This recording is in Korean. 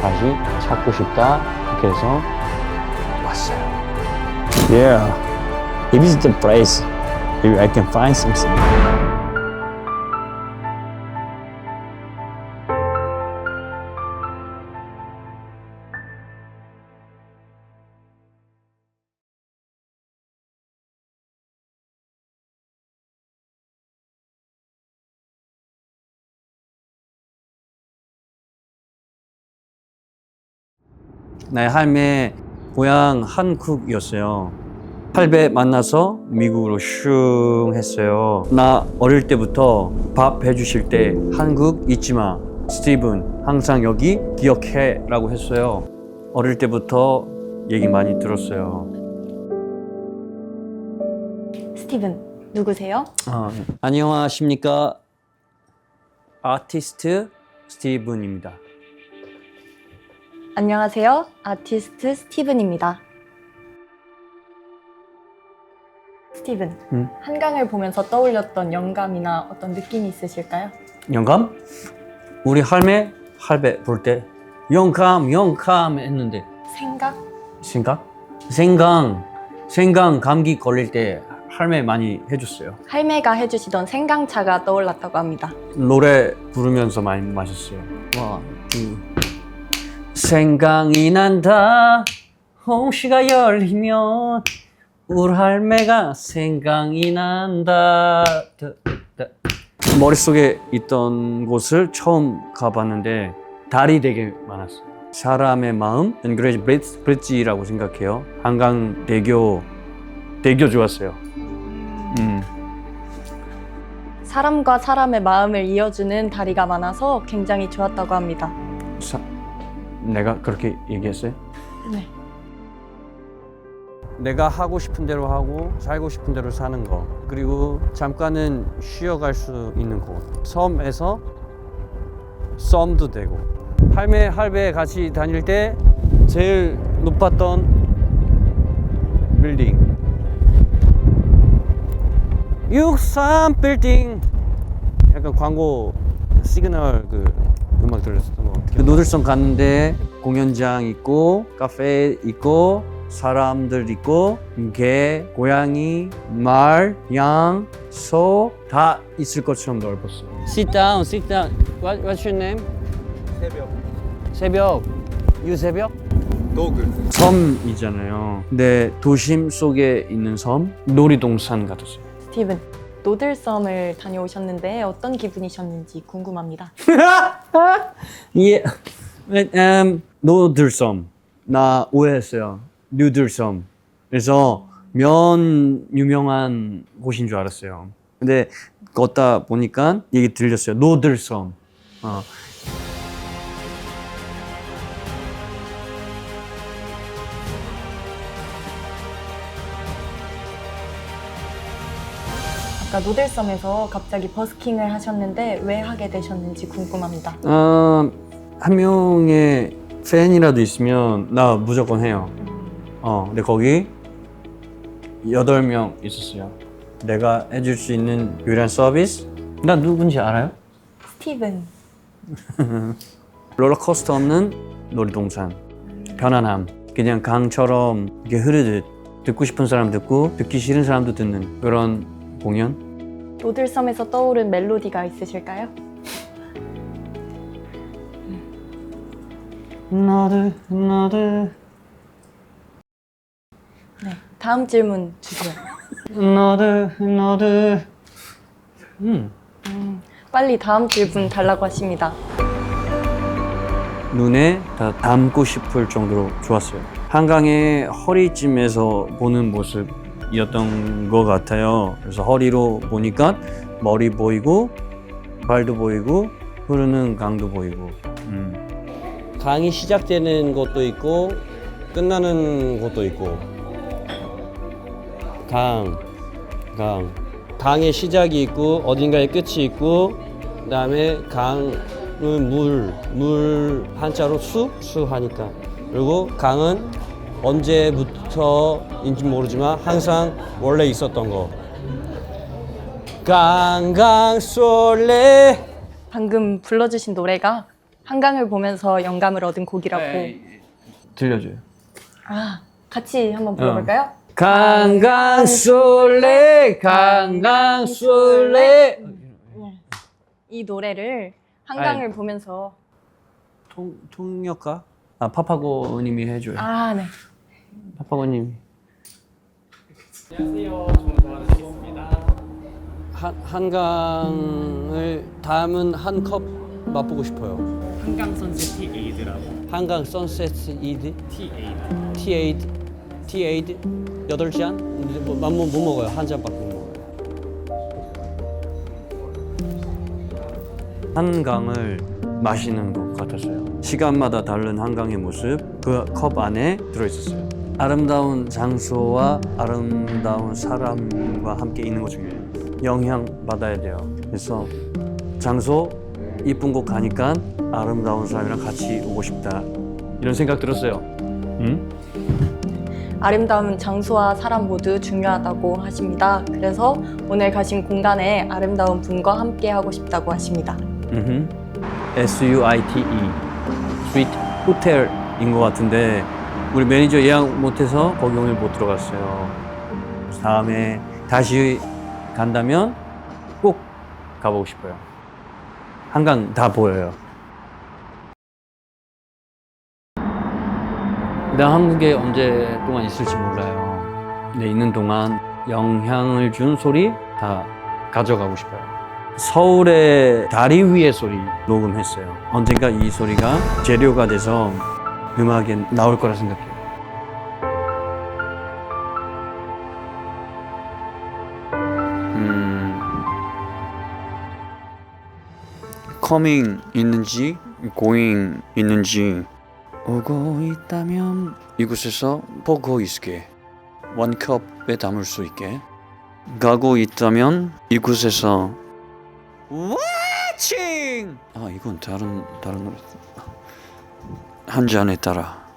다시 찾고 싶다. 이렇게 해서 왔어요. Yeah. Maybe it's the price. Maybe I can find something. 나의 할매 고향 한국이었어요. 할배 만나서 미국으로 슝 했어요. 나 어릴 때부터 밥 해주실 때 한국 잊지 마. 스티븐 항상 여기 기억해 라고 했어요. 어릴 때부터 얘기 많이 들었어요. 스티븐 누구세요? 아, 안녕하십니까. 아티스트 스티븐입니다. 안녕하세요. 아티스트 스티븐입니다. 스티븐, 음? 한강을 보면서 떠올렸던 영감이나 어떤 느낌이 있으실까요? 영감? 우리 할매 할배 볼 때 영감 영감 했는데 생각? 생각? 생강 생강 감기 걸릴 때 할매 많이 해줬어요. 할매가 해주시던 생강차가 떠올랐다고 합니다. 노래 부르면서 많이 마셨어요. 와, 음. 생강이 난다. 홍시가 열리면 우리 할매가 생강이 난다. 머릿속에 있던 곳을 처음 가봤는데 달이 되게 많았어요. 사람의 마음, 그래서 브릿지, 브릿지라고 생각해요. 한강 대교, 대교 좋았어요. 음. 사람과 사람의 마음을 이어주는 다리가 많아서 굉장히 좋았다고 합니다. 사, 내가 그렇게 얘기했어요? 네. 내가 하고 싶은 대로 하고 살고 싶은 대로 사는 거. 그리고 잠깐은 쉬어갈 수 있는 곳. 섬에서 썸도 되고. 할매 할배 같이 다닐 때 제일 높았던 빌딩. 63 빌딩. 약간 광고 시그널 그 음악 같아요. 그 노들섬 갔는데 공연장 있고 카페 있고 사람들 있고 개, 고양이, 말, 양, 소 다 있을 것처럼 넓었어. Sit down, sit down. What, what's your name? 새벽. 새벽. 유새벽? 도그 섬이잖아요. 근데 도심 속에 있는 섬 놀이동산 같았어요. 스티븐, 노들섬을 다녀오셨는데 어떤 기분이셨는지 궁금합니다. 예, 음, 노들섬. 나 오해했어요. 뉴들섬. 그래서 면 유명한 곳인 줄 알았어요. 근데 걷다 보니까 얘기 들렸어요. 노들섬. 어. 아까 노들섬에서 갑자기 버스킹을 하셨는데 왜 하게 되셨는지 궁금합니다. 어, 한 명의 팬이라도 있으면 나 무조건 해요. 어, 근데 거기 여덟 명 있었어요. 내가 해줄 수 있는 유일한 서비스? 나 누군지 알아요? 스티븐, 롤러코스터 없는 놀이동산. 편안함. 그냥 강처럼 이렇게 흐르듯 듣고 싶은 사람 듣고 듣기 싫은 사람도 듣는 그런 공연. 노들섬에서 떠오른 멜로디가 있으실까요? 너들 너들 네. 다음 질문 주세요. 너들 너들 음. 빨리 다음 질문 달라고 하십니다. 눈에 다 담고 싶을 정도로 좋았어요. 한강의 허리쯤에서 보는 모습 이었던 것 같아요. 그래서 허리로 보니까 머리 보이고 발도 보이고 흐르는 강도 보이고. 음. 강이 시작되는 곳도 있고 끝나는 곳도 있고. 강, 강, 강의 시작이 있고 어딘가에 끝이 있고 그다음에 강은 물, 물 한자로 수, 수 하니까 그리고 강은 언제부터인지 모르지만 항상 원래 있었던 거. 강강 솔레 방금 불러주신 노래가 한강을 보면서 영감을 얻은 곡이라고. 네. 들려줘요. 아, 같이 한번 불러볼까요? 강강 솔레 강강 솔레 이 노래를 한강을 보면서 통 통역가 아 파파고님이 해줘요. 아, 네. 파파고님. 안녕하세요. 좀 도와드리겠습니다. 한 한강을 다음은 한 컵 맛보고 싶어요. 한강 선셋 티 에이드라고 한강 선셋 이드 티 에이드. T8 T8 여덟 잔? 근데 뭐, 못, 못 먹어요. 한 잔밖에 못 먹어요. 한강을 마시는 것 같았어요. 시간마다 다른 한강의 모습 그 컵 안에 들어 있었어요. 아름다운 장소와 아름다운 사람과 함께 있는 것 중에 영향 받아야 돼요. 그래서 장소 이쁜 곳 가니까 아름다운 사람이랑 같이 오고 싶다 이런 생각 들었어요. 응? 아름다운 장소와 사람 모두 중요하다고 하십니다. 그래서 오늘 가신 공간에 아름다운 분과 함께 하고 싶다고 하십니다. 음. S U I T E 스위트 호텔인 것 같은데 우리 매니저 예약 못해서 거기 오늘 못 들어갔어요. 다음에 다시 간다면 꼭 가보고 싶어요. 한강 다 보여요. 나 한국에 언제 동안 있을지 몰라요. 근데 있는 동안 영향을 준 소리 다 가져가고 싶어요. 서울의 다리 위의 소리 녹음했어요. 언젠가 이 소리가 재료가 돼서 음악에 나올 거라 생각해요. 음, coming 있는지 going 있는지 오고 있다면 이곳에서 보고 있게 원컵에 담을 수 있게 가고 있다면 이곳에서 와칭! 아 이건 다른 다른 노래 한 잔에 따라